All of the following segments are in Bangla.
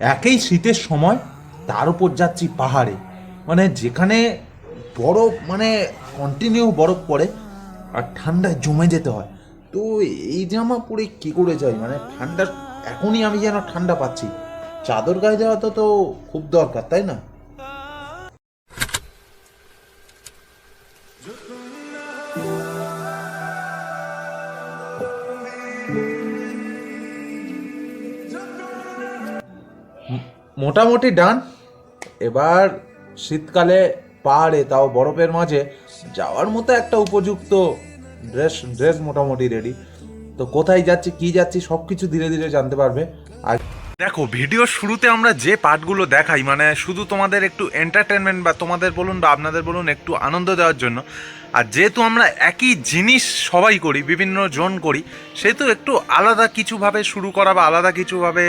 একেই শীতের সময় তার উপর যাচ্ছি পাহাড়ে। মানে যেখানে বরফ মানে কন্টিনিউ বরফ পড়ে আর ঠান্ডায় জমে যেতে হয়। তো এই জামা পরে কি করে যাই? মানে ঠান্ডা এখনই আমি যেন ঠান্ডা পাচ্ছি। চাদর গায়ে দেওয়া তো তো খুব দরকার, তাই না? মোটামুটি ডান। এবার শীতকালে পাহাড়ে, তাও বরফের মাঝে, যাওয়ার মতো একটা উপযুক্ত ড্রেস ড্রেস মোটামুটি রেডি তো কোথায় যাচ্ছি, কি যাচ্ছি সব কিছু ধীরে ধীরে জানতে পারবে। আর দেখো ভিডিও শুরুতে আমরা যে পার্টগুলো দেখাই মানে শুধু তোমাদের একটু এন্টারটেনমেন্ট বা তোমাদের বলুন বা আপনাদের বলুন একটু আনন্দ দেওয়ার জন্য, আর যেহেতু আমরা একই জিনিস সবাই করি, বিভিন্ন জন করি, সেহেতু একটু আলাদা কিছুভাবে শুরু করা বা আলাদা কিছুভাবে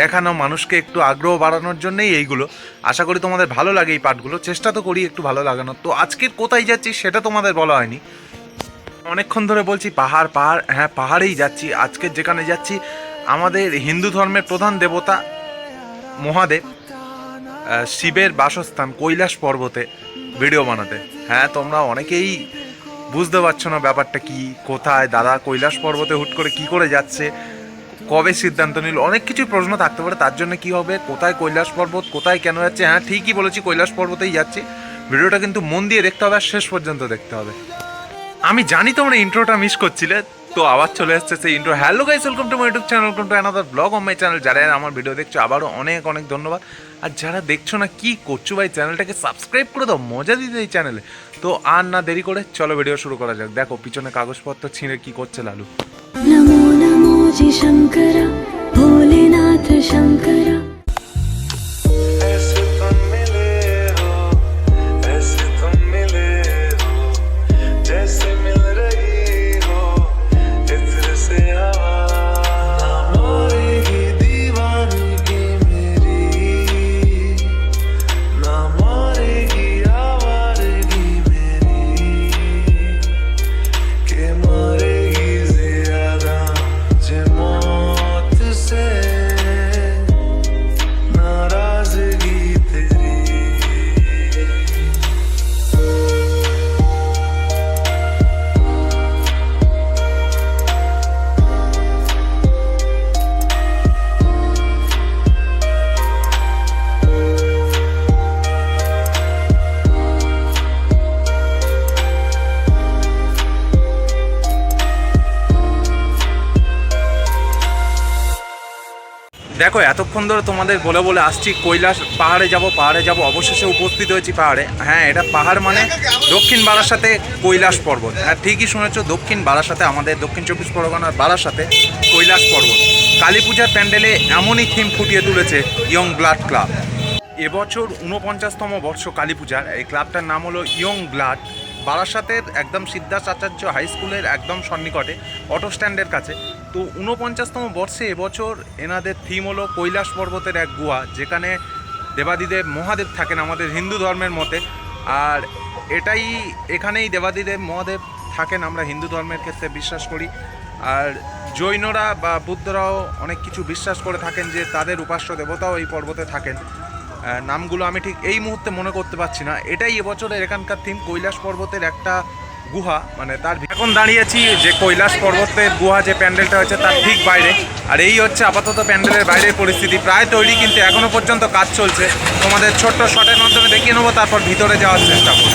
দেখানো, মানুষকে একটু আগ্রহ বাড়ানোর জন্যই এইগুলো। আশা করি তোমাদের ভালো লাগে এই পাঠগুলো। চেষ্টা তো করি একটু ভালো লাগানোর। তো আজকের কোথায় যাচ্ছি সেটা তোমাদের বলা হয়নি। অনেকক্ষণ ধরে বলছি পাহাড় পাহাড় হ্যাঁ পাহাড়েই যাচ্ছি। আজকের যেখানে যাচ্ছি, আমাদের হিন্দু ধর্মের প্রধান দেবতা মহাদেব শিবের বাসস্থান কৈলাস পর্বতে ভিডিও বানাতে। হ্যাঁ তোমরা অনেকেই বুঝতে পারছ না ব্যাপারটা কি, কোথায়, দাদা কৈলাস পর্বতে হুট করে কি করে যাচ্ছে। কবে সিদ্ধান্ত নিল? অনেক কিছু প্রশ্ন থাকতে পারে, তার জন্য কি হবে, কোথায় কৈলাস পর্বত, কোথায় কেন যাচ্ছে? হ্যাঁ ঠিকই বলেছি, কৈলাস পর্বতেই যাচ্ছি। ভিডিওটা কিন্তু মন দিয়ে দেখতে হবে আর শেষ পর্যন্ত দেখতে হবে। আমি জানি তোমরা ইন্ট্রোটা মিস করছিলে, তো আবার চলে আসছে সেই intro hello guys welcome to my YouTube channel welcome to another blog on my channel যারা আমার ভিডিও দেখছ, আবারও অনেক অনেক ধন্যবাদ। আর যারা দেখছ না কি করছ ভাই চ্যানেলটাকে সাবস্ক্রাইব করে দাও, মজা দিতে এই চ্যানেলে তো আর না দেরি করে চলো ভিডিও শুরু করা যাক। দেখো, পিছনে কাগজপত্র ছিঁড়ে কি করছে লালু। बालाजी शंकरा भोलेनाथ शंकरा। দেখো, এতক্ষণ ধরে তোমাদের বলে বলে আসছি, কৈলাস পাহাড়ে যাব পাহাড়ে যাব, অবশেষে উপস্থিত হয়েছি পাহাড়ে। হ্যাঁ এটা পাহাড় মানে দক্ষিণ বারাসাতে কৈলাস পর্বত। হ্যাঁ ঠিকই শুনেছ, দক্ষিণ বারাসাতে, আমাদের দক্ষিণ চব্বিশ পরগনার বারাসাতে কৈলাস পর্বত। কালী পূজার প্যান্ডেলে এমনই থিম ফুটিয়ে তুলেছে ইয়ং ব্লাড ক্লাব। এবছর ঊনপঞ্চাশতম বর্ষ কালী পূজার, এই ক্লাবটার নাম হলো ইয়ং ব্লাড। বারাসাতের একদম সিদ্ধার্থ আচার্য হাই স্কুলের একদম সন্নিকটে অটো স্ট্যান্ডের কাছে। তো ঊনপঞ্চাশতম বর্ষে এবছর এনাদের থিম হলো কৈলাস পর্বতের এক গুহা, যেখানে দেবাদিদেব মহাদেব থাকেন আমাদের হিন্দু ধর্মের মতে। আর এটাই, এখানেই দেবাদিদেব মহাদেব থাকেন, আমরা হিন্দু ধর্মের ক্ষেত্রে বিশ্বাস করি। আর জৈনরা বা বুদ্ধরাও অনেক কিছু বিশ্বাস করে থাকেন যে তাদের উপাস্য দেবতাও এই পর্বতে থাকেন। নামগুলো আমি ঠিক এই মুহূর্তে মনে করতে পারছি না। এটাই এবছরের এখানকার থিম কৈলাস পর্বতের একটা গুহা মানে তার এখন দাঁড়িয়েছি যে কৈলাস পর্বতের গুহা যে প্যান্ডেলটা হয়েছে তার ঠিক বাইরে। আর এই হচ্ছে আপাতত প্যান্ডেলের বাইরের পরিস্থিতি। প্রায় তৈরি কিন্তু এখনও পর্যন্ত কাজ চলছে। তোমাদের ছোট্ট শটের মাধ্যমে দেখিয়ে নেব, তারপর ভিতরে যাওয়ার চেষ্টা করব।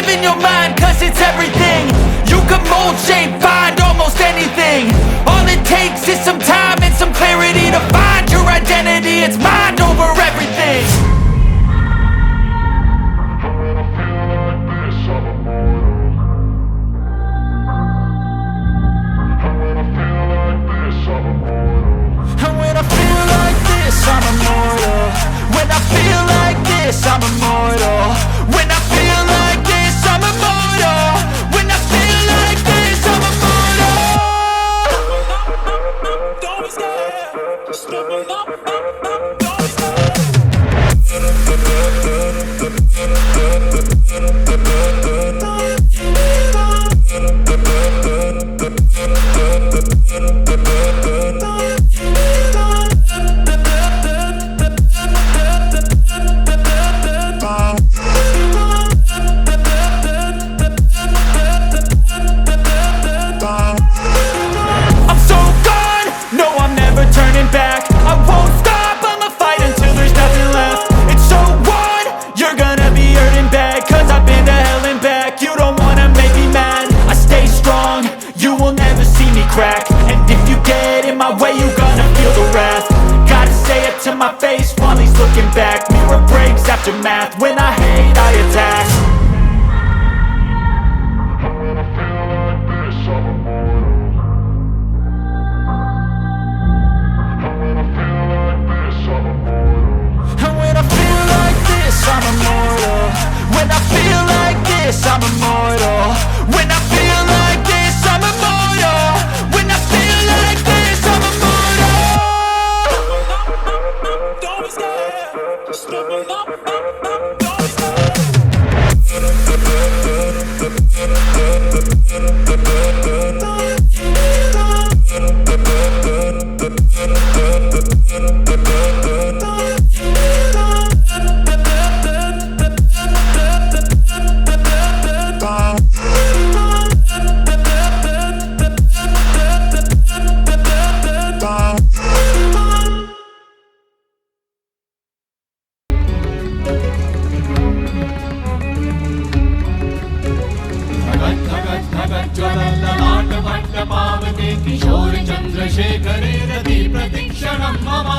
looking back Mirror breaks after math When I hate, I attack. चन्द्रशेखरे रति प्रतिक्षणं मम।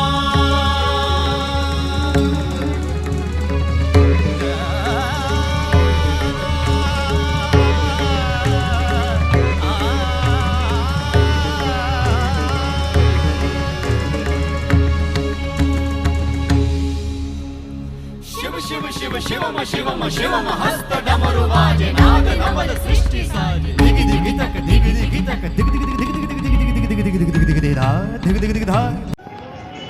शिव शिव शिव, शिवम शिवम शिवम हस्त डमरु वाजे नाद नवल सृष्टि साजे दिग दिग, तक, दिग दिग, तक, दिग दिग दिग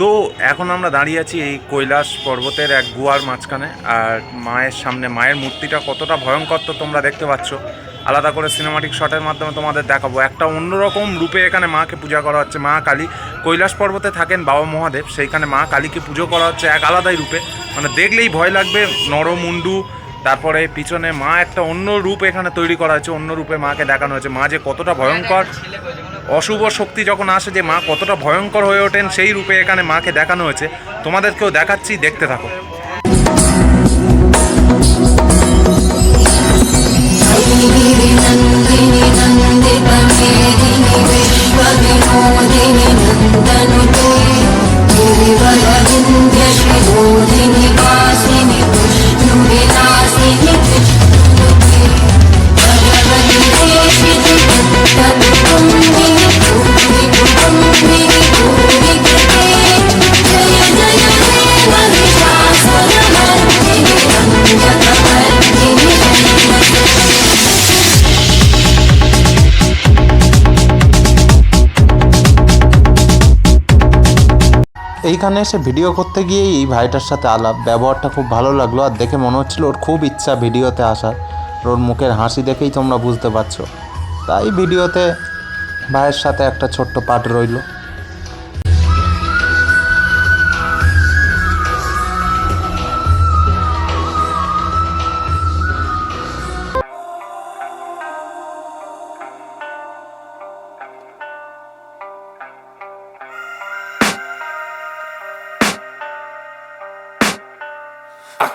তো এখন আমরা দাঁড়িয়ে আছি এই কৈলাস পর্বতের এক গুয়ার মাঝখানে, আর মায়ের সামনে, মায়ের মূর্তিটা কতটা ভয়ঙ্কর তো তোমরা দেখতে পাচ্ছ। আলাদা করে সিনেমাটিক শটের মাধ্যমে তোমাদের দেখাবো। একটা অন্যরকম রূপে এখানে মাকে পূজা করা হচ্ছে, মা কালী। কৈলাস পর্বতে থাকেন বাবা মহাদেব, সেইখানে মা কালীকে পুজো করা হচ্ছে এক আলাদাই রূপে। মানে দেখলেই ভয় লাগবে নরমুন্ডু তারপরে পিছনে মা একটা অন্য রূপ এখানে তৈরি করা হয়েছে, অন্য রূপে মাকে দেখানো হয়েছে। মা যে কতটা ভয়ঙ্কর। অশুভ শক্তি যখন আসে যে মা কতটা ভয়ঙ্কর হয়ে ওঠেন, সেই রূপে এখানে মাকে দেখানো হয়েছে। তোমাদেরকেও দেখাচ্ছি, দেখতে থাকো। এইখানে এসে ভিডিও করতে গিয়ে এই ভাইটার সাথে আলাপ, ব্যবহারটা খুব ভালো লাগল আর দেখে মনে হচ্ছিল ওর খুব ইচ্ছা ভিডিওতে আসার। ওর মুখের হাসি দেখেই তোমরা বুঝতে পারছ। তাই ভিডিওতে ভাইয়ের সাথে একটা ছোট্ট পাঠ রইল।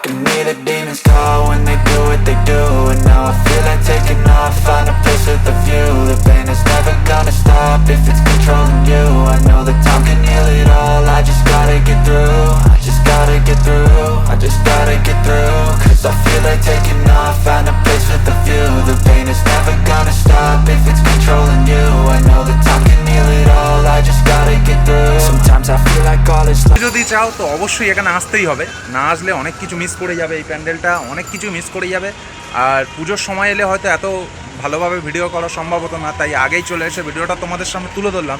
Can hear the demons call when they do what they do And now I feel like taking off, find a place with a view. The pain is never gonna stop if it's controlling you. I know that time can heal it all, I just চাও তো অবশ্যই এখানে আসতেই হবে। না আসলে অনেক কিছু মিস করে যাবে এই প্যান্ডেলটা, অনেক কিছু মিস করে যাবে। আর পুজোর সময় এলে হয়তো এত ভালোভাবে ভিডিও করা সম্ভব হতো না, তাই আগেই চলে এসে ভিডিওটা তোমাদের সামনে তুলে ধরলাম,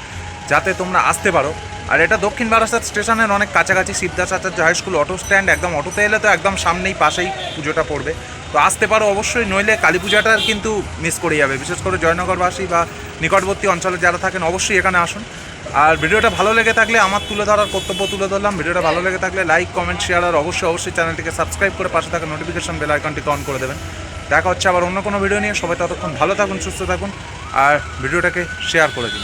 যাতে তোমরা আসতে পারো। আর এটা দক্ষিণ বারাসাত স্টেশনের অনেক কাছাকাছি Shibdas Acharya high school auto stand একদম অটোতে এলে তো একদম সামনেই পাশেই পুজোটা পড়বে। তো আসতে পারো অবশ্যই, নইলে কালী পূজাটা কিন্তু মিস করে যাবে। বিশেষ করে জয়নগরবাসী বা নিকটবর্তী অঞ্চলে যারা থাকেন, অবশ্যই এখানে আসুন। আর ভিডিওটা ভালো লেগে থাকলে আমার তুলে ধরার কর্তব্য তুলে ধরলাম ভিডিওটা ভালো লেগে থাকলে লাইক কমেন্ট শেয়ার আর অবশ্যই অবশ্যই চ্যানেলটিকে সাবস্ক্রাইব করে পাশে থাকা নোটিফিকেশন বেল আইকনটিকে অন করে দেবেন দেখা হচ্ছে আবার অন্য কোনো ভিডিও নিয়ে সবাই ততক্ষণ ভালো থাকুন সুস্থ থাকুন আর ভিডিওটাকে শেয়ার করে দিন.